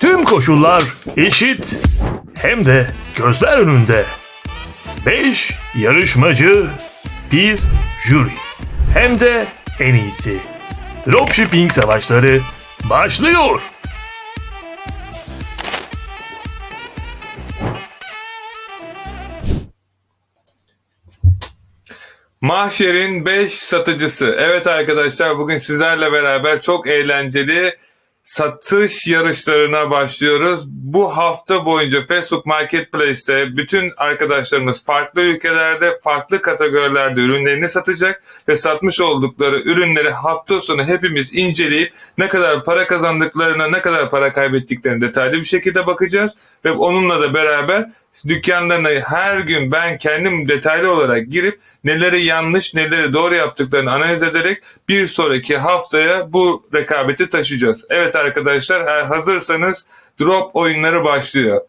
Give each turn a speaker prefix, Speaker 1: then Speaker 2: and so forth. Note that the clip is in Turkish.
Speaker 1: Tüm koşullar eşit hem de gözler önünde. 5 yarışmacı, bir jüri. Hem de en iyisi. Dropshipping savaşları başlıyor.
Speaker 2: Mahşer'in 5 satıcısı. Evet arkadaşlar bugün sizlerle beraber çok eğlenceli satış yarışlarına başlıyoruz. Bu hafta boyunca Facebook Marketplace'te bütün arkadaşlarımız farklı ülkelerde, farklı kategorilerde ürünlerini satacak ve satmış oldukları ürünleri hafta sonu hepimiz inceleyip ne kadar para kazandıklarına, ne kadar para kaybettiklerine detaylı bir şekilde bakacağız ve onunla da beraber dükkanlarına her gün ben kendim detaylı olarak girip neleri yanlış, neleri doğru yaptıklarını analiz ederek bir sonraki haftaya bu rekabeti taşıyacağız. Evet arkadaşlar hazırsanız drop oyunları başlıyor.